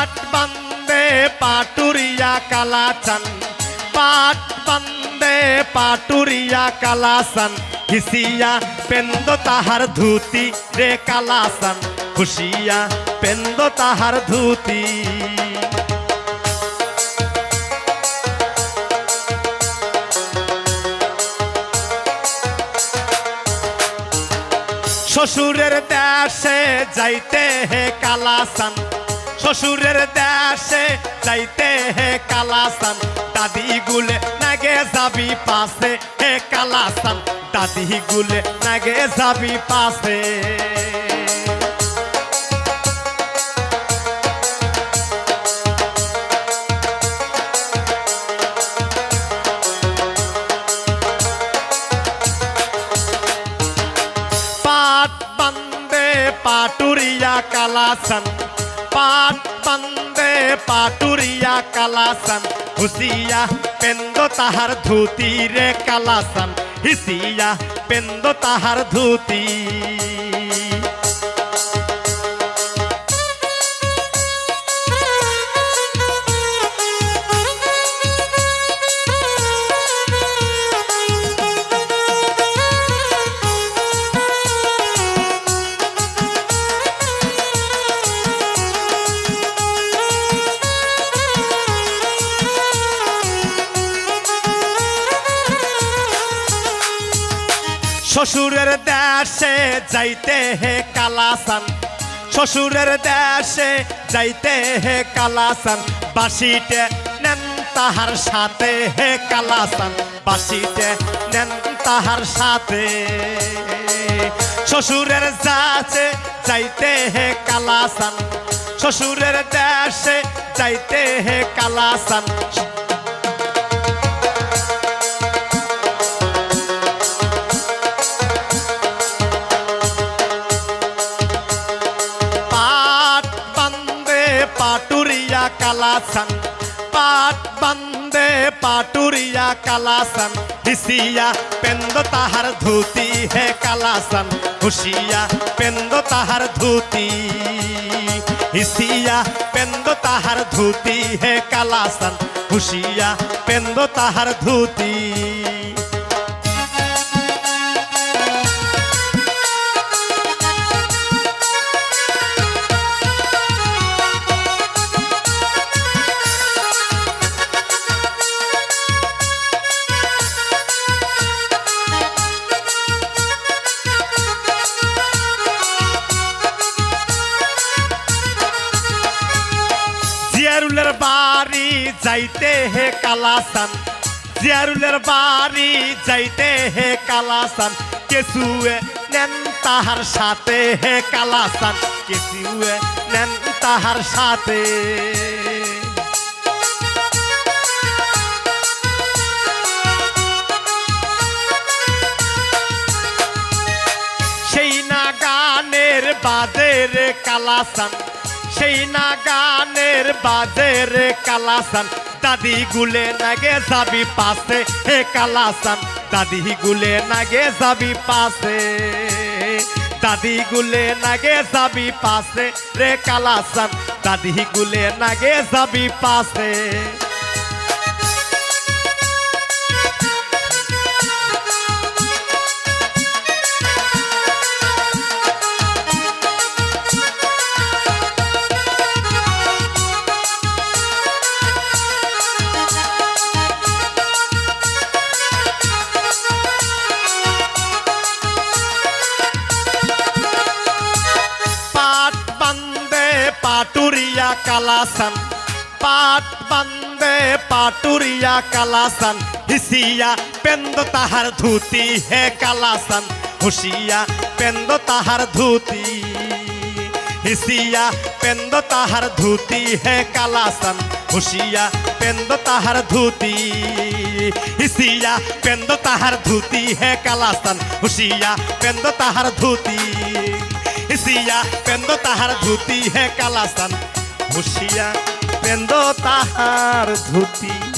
পাট বন্দে পাটুরিয়া কালাচান। পাট বন্দে পাটুরিয়া কালাসান হিসিয়া পেন্দ তাহার ধুতি রে কালাসান খুশিয়া পেন্দ তাহার ধুতি। শ্বশুরের দেশে যাইতে হে কালাসান শ্বশুরের দেশে যাইতে হে কালাসান, দাদি গুলে নাগে যাবি পাশে। হে কালাসান, দাদি গুলে নাগে যাবি পাশে। পাটুরিয়া কালাসন পাট বন্দে পাটুরিয়া কালাসন হুসিয়া পেন্দ তাহার ধুতি রে কালাসন হিসিয়া পেন্দ তাহার ধুতি শ্বশুরের দেশে যাইতে হে কালাসান। শ্বশুরের দেশে যাইতে হে কালাসান। বাসিতে নেন তাহার সাথে হে কালাসান। বাসিতে নেন তাহার সাথে। শ্বশুরের যাচ্ছে যাইতে হে কালাসান। শ্বশুরের দেশে যাইতে হে কালাসান। কালাসান। পাট বন্দে পাটুরিয়া কালাসান। হিসিয়া পেন্দ তাহার ধুতি হে কালাসান। হুশিয়া পেন্দ তাহার ধুতি। হিসিয়া পেন্দ তাহার ধুতি হে কালাসান। হুশিয়া পেন্দ তাহার ধুতি। যাইতে হে কালাসান, জিয়ারুলের বাড়ি যাইতে হে কালাসান কেসুয়ে নেন তাহার সাথে হে কালাসান কেসুয়ে নেন তাহার সাথে। সেই না গানের বাজের কালাসান সেই না গানের বাজের কালাসান দাদি গুলে নাগে যাবি পাশে হে কালাসান দাদি গুলে নাগে যাবি পাশে দাদি গুলে নাগে যাবি পাশে রে কালাসান দাদি গুলে নাগে যাবি পাশে কালাসান। পাট বন্দে, পাটুরিয়া কালাসান। হিসিয়া পেন্দ তাহার ধুতি হে কালাসান। হুশিয়া পেন্দ তাহার ধুতি। হিসিয়া পেন্দ তাহার ধুতি হে কালাসান। হুশিয়া পেন্দ তাহার ধুতি। হিসিয়া পেন্দ তাহার ধুতি হে কালাসান। হুশিয়া পেন্দ তাহার ধুতি। হিসিয়া পেন্দ তাহার ধুতি হে কালাসান। হুশিয়া পেন্দ তাহার ধুতি।